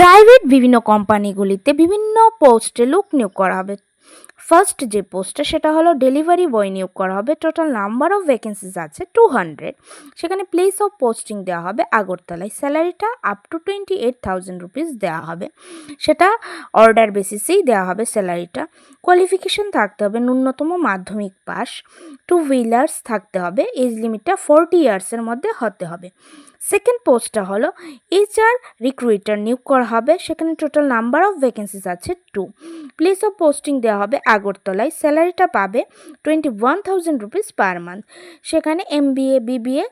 Private বিভিন্ন কোম্পানিগুলিতে বিভিন্ন পোস্টে লোক নিয়োগ করা হবে। ফার্স্ট যে পোস্টটা, সেটা হলো ডেলিভারি বয় নিয়োগ করা হবে। টোটাল নাম্বার অফ ভ্যাকেন্সিস আছে টু হান্ড্রেড সেখানে প্লেস অফ পোস্টিং দেওয়া হবে আগরতলায়। স্যালারিটা up to twenty eight thousand rupees দেওয়া হবে। সেটা অর্ডার বেসিসেই দেওয়া হবে স্যালারিটা কোয়ালিফিকেশন থাকতে হবে, ন্যূনতম মাধ্যমিক পাস টু হুইলার্স থাকতে হবে। এজ লিমিটটা ফোরটি ইয়ার্সের মধ্যে হতে হবে। সেকেন্ড পোস্টটা হলো এইচআর রিক্রুইটার নিয়োগ করা হবে। সেখানে টোটাল নাম্বার অফ ভ্যাকেন্সিস আছে টু প্লেস অফ পোস্টিং দেওয়া হবে আগরতলায়। স্যালারিটা পাবে twenty one thousand rupees per month সেখানে এম বিএ বিবিএ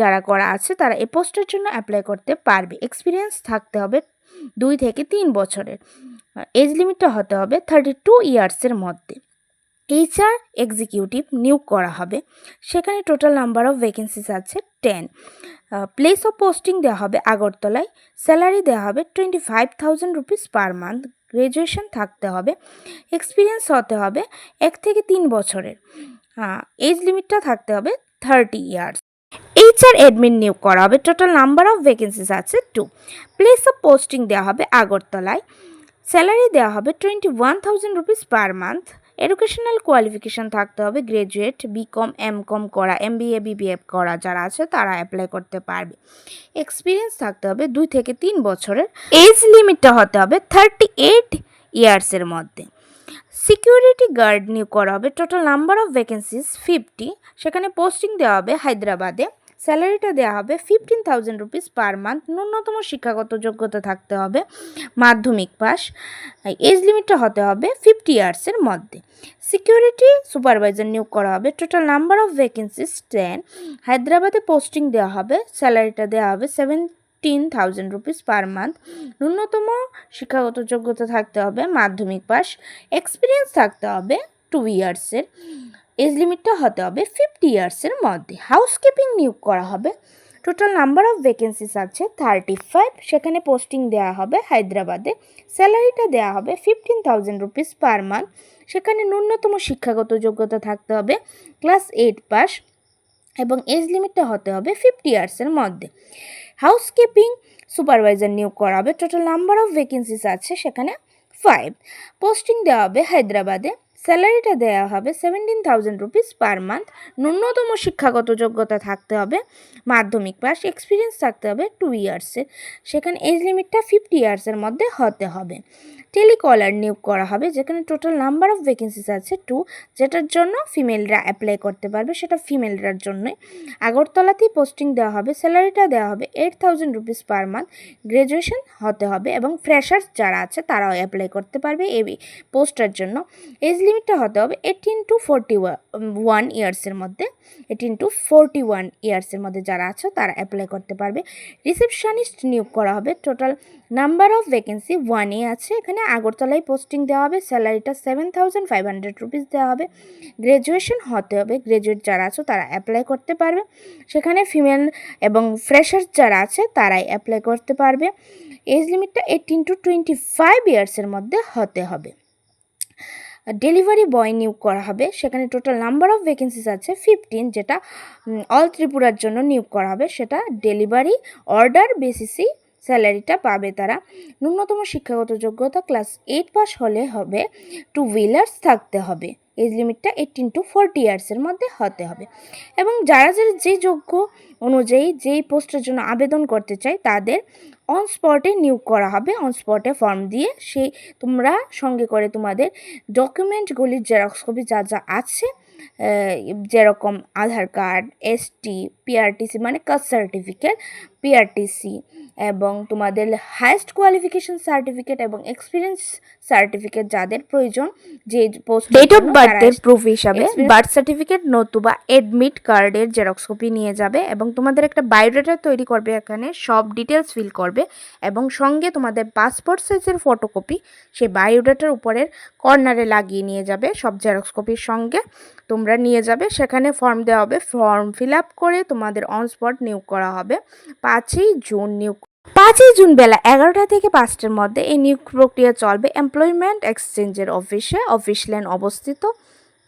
যারা করা আছে, তারা এই পোস্টের জন্য অ্যাপ্লাই করতে পারবে। এক্সপিরিয়েন্স থাকতে হবে দুই থেকে তিন বছরের। এজ লিমিটটা হতে হবে থার্টি টু ইয়ার্সের মধ্যে। এইচআর এক্সিকিউটিভ নিয়োগ করা হবে। সেখানে টোটাল নাম্বার অফ ভ্যাকেন্সিস আছে টেন প্লেস অফ পোস্টিং দেওয়া হবে আগরতলায় স্যালারি দেওয়া হবে twenty five thousand rupees per month graduation থাকতে হবে এক্সপিরিয়েন্স হতে হবে এক থেকে তিন বছরের এজ লিমিটটা থাকতে হবে থার্টি ইয়ার্স এইচআর অ্যাডমিন নিয়োগ করা হবে টোটাল নাম্বার অফ ভ্যাকেন্সিস আছে টু প্লেস অফ পোস্টিং দেওয়া হবে আগরতলায় স্যালারি দেওয়া হবে twenty one thousand rupees per month educational qualification থাকতে হবে গ্রাজুয়েট বিকম এম কম করা এম বিএ বিবিএফ করা, যারা আছে তারা অ্যাপ্লাই করতে পারবে। এক্সপিরিয়েন্স থাকতে হবে দুই থেকে তিন বছরের। এজ লিমিটটা হতে হবে থার্টি এইট ইয়ার্সের মধ্যে। সিকিউরিটি গার্ড নিয়োগ করা হবে total number of vacancies fifty সেখানে পোস্টিং দেওয়া হবে হায়দ্রাবাদে। স্যালারিটা দেওয়া হবে fifteen thousand rupees per month ন্যূনতম শিক্ষাগত যোগ্যতা থাকতে হবে মাধ্যমিক পাস এজ লিমিটটা হতে হবে ফিফটি ইয়ার্সের মধ্যে। সিকিউরিটি সুপারভাইজার নিয়োগ করা হবে total number of vacancies ten হায়দ্রাবাদে পোস্টিং দেওয়া হবে, স্যালারিটা দেওয়া হবে seven seventeen thousand rupees per month ন্যূনতম শিক্ষাগত যোগ্যতা থাকতে হবে মাধ্যমিক পাস। এক্সপিরিয়েন্স থাকতে হবে টু ইয়ার্সের এজ লিমিটটা হতে হবে ফিফটি ইয়ার্সের মধ্যে। হাউসকিপিং নিয়োগ করা হবে। টোটাল নাম্বার অফ ভ্যাকেন্সিস আছে থার্টি ফাইভ সেখানে পোস্টিং দেওয়া হবে হায়দ্রাবাদে। স্যালারিটা দেওয়া হবে fifteen thousand rupees per month সেখানে ন্যূনতম শিক্ষাগত যোগ্যতা থাকতে হবে। ক্লাস এইট পাস এবং এজ লিমিটটা হতে হবে ফিফটি ইয়ার্সের মধ্যে। হাউসকিপিং সুপারভাইজার নিয়োগ করা হবে। টোটাল নাম্বার অফ ভ্যাকেন্সিস আছে সেখানে ফাইভ পোস্টিং দেওয়া হবে হায়দ্রাবাদে। স্যালারিটা দেওয়া হবে seventeen thousand rupees per month ন্যূনতম শিক্ষাগত যোগ্যতা থাকতে হবে। মাধ্যমিক পাস এক্সপিরিয়েন্স থাকতে হবে টু ইয়ার্সের সেখানে এজ লিমিটটা ফিফটি ইয়ার্সের মধ্যে হতে হবে। টেলিকলার নিয়োগ করা হবে, যেখানে টোটাল নাম্বার অফ ভ্যাকেন্সিস আছে টু যেটার জন্য ফিমেলরা অ্যাপ্লাই করতে পারবে, সেটা ফিমেলরার জন্যই। আগরতলাতেই পোস্টিং দেওয়া হবে, স্যালারিটা দেওয়া হবে eight thousand rupees per month graduation হতে হবে এবং ফ্রেশার্স যারা আছে, তারাও অ্যাপ্লাই করতে পারবে এই পোস্টার জন্য। এজ লিমিটটা হতে হবে এইটিন টু ফোরটি ওয়ান ইয়ার্সের মধ্যে এইটিন টু ফোরটি ওয়ান ইয়ার্সের মধ্যে যারা আছে তারা অ্যাপ্লাই করতে পারবে। রিসেপশনিস্ট নিয়োগ করা হবে। টোটাল নাম্বার অফ ভ্যাকেন্সি ওয়ানে আছে। এখানে আগরতলায় পোস্টিং দেওয়া হবে। স্যালারিটা seven thousand five hundred rupees দেওয়া হবে। গ্র্যাজুয়েশন হতে হবে। গ্র্যাজুয়েট যারা আছে তারা অ্যাপ্লাই করতে পারবে। সেখানে ফিমেল এবং ফ্রেশার্স যারা আছে তারাই অ্যাপ্লাই করতে পারবে। এজ লিমিটটা এইটিন টু টোয়েন্টি ফাইভ ইয়ার্সের মধ্যে হতে হবে। ডেলিভারি বয় নিয়োগ করা হবে। সেখানে টোটাল নাম্বার অফ ভ্যাকেন্সিস আছে ফিফটিন যেটা অল ত্রিপুরার জন্য নিয়োগ করা হবে। সেটা ডেলিভারি অর্ডার বেসিসি স্যালারিটা পাবে তারা। ন্যূনতম শিক্ষাগত যোগ্যতা ক্লাস এইট পাস হলে হবে। টু হুইলার্স থাকতে হবে। এজ লিমিটটা এইটিন টু ফোরটি ইয়ার্সের মধ্যে হতে হবে। এবং যারা যারা যে যোগ্য অনুযায়ী যেই পোস্টের জন্য আবেদন করতে চায়, তাদের অন স্পটে নিয়োগ করা হবে। অন স্পটে ফর্ম দিয়ে সেই তোমরা সঙ্গে করে তোমাদের ডকুমেন্টগুলির জেরক্স কপি যা যা আছে যেরকম আধার কার্ড এসটি পিআরটিসি মানে কাস্ট সার্টিফিকেট পিআরটিসি এবং তোমাদের হায়েস্ট কোয়ালিফিকেশন সার্টিফিকেট এবং এক্সপিরিয়েন্স সার্টিফিকেট যাদের প্রয়োজন যে পোস্ট ডেট অফ বার্থের প্রুফ হিসাবে বার্থ সার্টিফিকেট নতুবা এডমিট কার্ডের জেরক্স কপি নিয়ে যাবে এবং তোমাদের একটা বায়োডাটা তৈরি করবে এখানে সব ডিটেলস ফিল করবে এবং সঙ্গে তোমাদের পাসপোর্ট সাইজের ফটোকপি সেই বায়োডাটার উপরের কর্নারে লাগিয়ে নিয়ে যাবে সব জেরক্স কপির সঙ্গে। তোমরা নিয়ে যাবে। সেখানে ফর্ম দেওয়া হবে। ফর্ম ফিল করে তোমাদের অন স্পট নিয়োগ করা হবে। পাঁচই জুন নিয়োগ পাঁচই জুন বেলা এগারোটা থেকে পাঁচটার মধ্যে এই নিয়োগ প্রক্রিয়া চলবে। এমপ্লয়মেন্ট এক্সচেঞ্জের অফিসে অফিস ল্যান্ড অবস্থিত।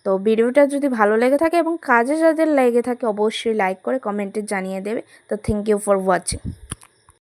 তো ভিডিওটা যদি ভালো লেগে থাকে এবং কাজে যাদের লেগে থাকে, অবশ্যই লাইক করে কমেন্টে জানিয়ে দেবে। তো থ্যাংক ইউ ফর ওয়াচিং